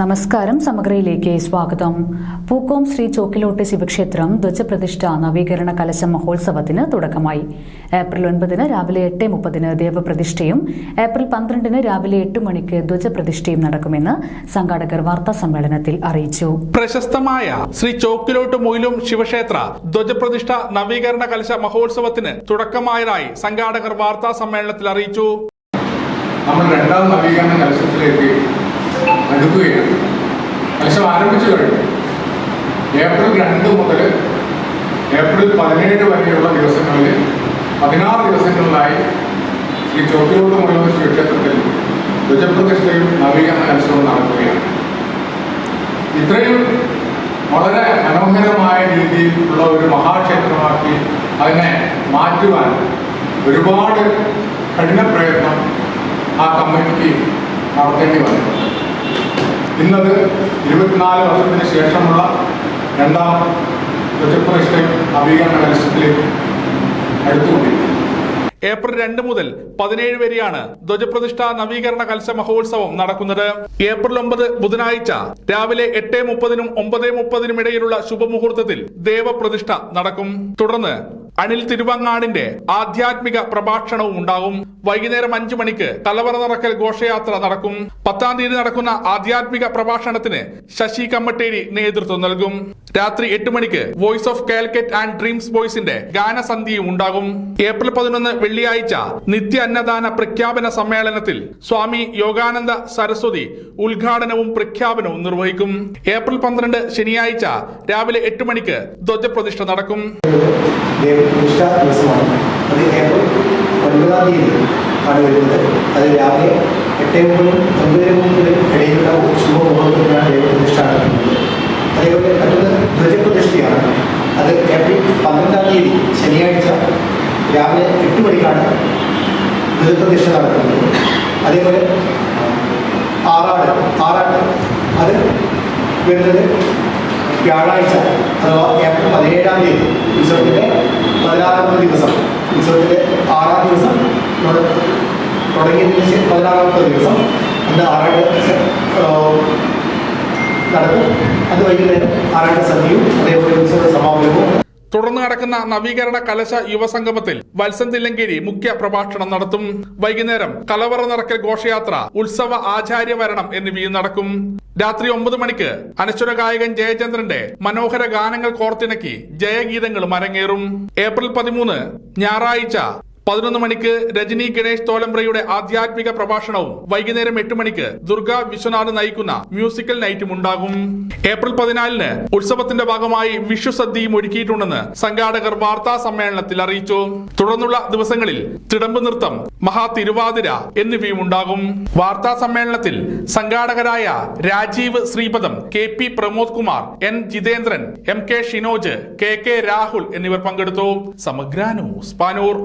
നമസ്കാരം സമഗ്രയിലേക്ക് സ്വാഗതം. പൂക്കോം ശ്രീ ചോക്കിലോട്ട് ശിവക്ഷേത്രം ധ്വജപ്രതിഷ്ഠ നവീകരണ കലശ മഹോത്സവത്തിന് തുടക്കമായി. ഏപ്രിൽ ഒൻപതിന് രാവിലെ എട്ട് മുപ്പതിന് ദേവപ്രതിഷ്ഠയും ഏപ്രിൽ പന്ത്രണ്ടിന് രാവിലെ എട്ട് മണിക്ക് ധ്വജപ്രതിഷ്ഠയും നടക്കുമെന്ന് സംഘാടകർ വാർത്താ സമ്മേളനത്തിൽ അറിയിച്ചു. പ്രശസ്തമായ ശ്രീ ചോക്കിലോട്ട് മൊയിലും ശിവക്ഷേത്ര ധ്വജപ്രതിഷ്ഠ നവീകരണ കലശ മഹോത്സവത്തിന് തുടക്കമായതായി സംഘാടകർ വാർത്താ സമ്മേളനത്തിൽ അറിയിച്ചു. നമ്മൾ രണ്ടാം നവീകരണ കലശത്തിലേക്ക് അടുക്കുകയാണ് കലശം ആരംഭിച്ചു കഴിഞ്ഞു. ഏപ്രിൽ രണ്ട് മുതൽ ഏപ്രിൽ പതിനേഴ് വരെയുള്ള ദിവസങ്ങളിൽ പതിനാറ് ദിവസങ്ങളിലായി ശ്രീ ചോട്ടിലോട്ട് മുഴുവൻ ക്ഷേത്രത്തിൽ ധ്വജപ്രതിഷ്ഠയും നവീകരണ കലശവും നടക്കുകയാണ്. ഇത്രയും വളരെ മനോഹരമായ രീതിയിൽ ഉള്ള ഒരു മഹാക്ഷേത്രമാക്കി അതിനെ മാറ്റുവാൻ ഒരുപാട് കഠിന പ്രയത്നം ആ കമ്മിറ്റിക്ക് നടത്തേണ്ടി വന്നു ഇന്നത് ഇരുപത്തിനാല് വർഷത്തിന് ശേഷമുള്ള രണ്ടാം ധ്വജപ്രതിഷ്ഠയും നവീകരണ കലശത്തിലേക്ക് അടുത്തുകൊണ്ടിരിക്കുന്നു. ഏപ്രിൽ രണ്ട് മുതൽ പതിനേഴ് വരെയാണ് ധ്വജപ്രതിഷ്ഠ നവീകരണ കൽസ മഹോത്സവം നടക്കുന്നത്. ഏപ്രിൽ ഒമ്പത് ബുധനാഴ്ച രാവിലെ എട്ട് മുപ്പതിനും ഒമ്പത് മുപ്പതിനും ഇടയിലുള്ള ശുഭമുഹൂർത്തത്തിൽ ദേവപ്രതിഷ്ഠ നടക്കും. തുടർന്ന് അനിൽ തിരുവങ്ങാടിന്റെ ആധ്യാത്മിക പ്രഭാഷണവും ഉണ്ടാകും. വൈകുന്നേരം അഞ്ചു മണിക്ക് കലവറ നടക്കൽ ഘോഷയാത്ര നടക്കും. പത്താം തീയതി നടക്കുന്ന ആധ്യാത്മിക പ്രഭാഷണത്തിന് ശശി കമ്മട്ടേരി നേതൃത്വം നൽകും. രാത്രി എട്ട് മണിക്ക് voice of Calicut and dreams ബോയ്സിന്റെ ഗാനസന്ധ്യയും ഉണ്ടാകും. ഏപ്രിൽ പതിനൊന്ന് വെള്ളിയാഴ്ച നിത്യ അന്നദാന പ്രഖ്യാപന സമ്മേളനത്തിൽ സ്വാമി യോഗാനന്ദ സരസ്വതി ഉദ്ഘാടനവും പ്രഖ്യാപനവും നിർവഹിക്കും. ഏപ്രിൽ പന്ത്രണ്ട് ശനിയാഴ്ച രാവിലെ എട്ട് മണിക്ക് ധ്വജപ്രതിഷ്ഠ നടക്കും. ദേവപ്രതിഷ്ഠ ദിവസമാണ് അത് ഏപ്രിൽ ഒൻപതാം തീയതി ആണ് വരുന്നത്. അത് രാവിലെ എട്ട് മുതലും ഒൻപത് മുതലും ഇടയിലുള്ള ശുഭമുഹൂർത്തത്തിലാണ് ദൈവപ്രതിഷ്ഠ നടക്കുന്നത്. അതേപോലെ മറ്റൊന്ന് ധ്വജപ്രതിഷ്ഠയാണ്. അത് ഏപ്രിൽ പന്ത്രണ്ടാം തീയതി ശനിയാഴ്ച രാവിലെ എട്ട് മണിക്കാണ് ധ്വജപ്രതിഷ്ഠ നടക്കുന്നത്. അതേപോലെ ആറാട് ആറാട്ട്. അത് വരുന്നത് വ്യാഴാഴ്ച അഥവാ ഏപ്രിൽ പതിനേഴാം തീയതി ഉത്സവത്തിന്റെ പതിനാറാമത്തെ ദിവസം. ഉത്സവത്തിന്റെ ആറാം ദിവസം. തുട- തുടങ്ങിയതിന് ശേഷം പതിനാറാമത്തെ ദിവസം. അന്ന് ആറാട്ട് നടക്കും. അത് വൈകുന്നേരം ആറാട്ട് സദ്യയും അതേപോലെ ഉത്സവ സമാപനവും. തുടർന്ന് നടക്കുന്ന നവീകരണ കലശ യുവസംഗമത്തിൽ വത്സൻ തില്ലങ്കേരി മുഖ്യ പ്രഭാഷണം നടത്തും. വൈകുന്നേരം കലവറ നടക്കൽ ഘോഷയാത്ര ഉത്സവ ആചാര്യവരണം എന്നിവയും നടക്കും. രാത്രി ഒമ്പത് മണിക്ക് അനശ്വര ഗായകൻ ജയചന്ദ്രന്റെ മനോഹര ഗാനങ്ങൾ കോർത്തിണക്കി ജയഗീതങ്ങളും അരങ്ങേറും. ഏപ്രിൽ പതിമൂന്ന് ഞായറാഴ്ച പതിനൊന്ന് മണിക്ക് രജനി ഗണേഷ് തോലംബ്രയുടെ ആധ്യാത്മിക പ്രഭാഷണവും വൈകുന്നേരം എട്ട് മണിക്ക് ദുർഗ വിശ്വനാഥ് നയിക്കുന്ന മ്യൂസിക്കൽ നൈറ്റും ഉണ്ടാകും. ഏപ്രിൽ പതിനാലിന് ഉത്സവത്തിന്റെ ഭാഗമായി വിഷു ഒരുക്കിയിട്ടുണ്ടെന്ന് സംഘാടകർ വാർത്താ സമ്മേളനത്തിൽ അറിയിച്ചു. തുടർന്നുള്ള ദിവസങ്ങളിൽ തിടമ്പ് നൃത്തം മഹാതിരുവാതിര എന്നിവയും ഉണ്ടാകും. വാർത്താ സമ്മേളനത്തിൽ സംഘാടകരായ Rajeev Sreepadam K P Pramod Kumar N Jithendran M K Shinoj K K Rahul എന്നിവർ പങ്കെടുത്തു. സമഗ്ര ന്യൂസ് പാനൂർ.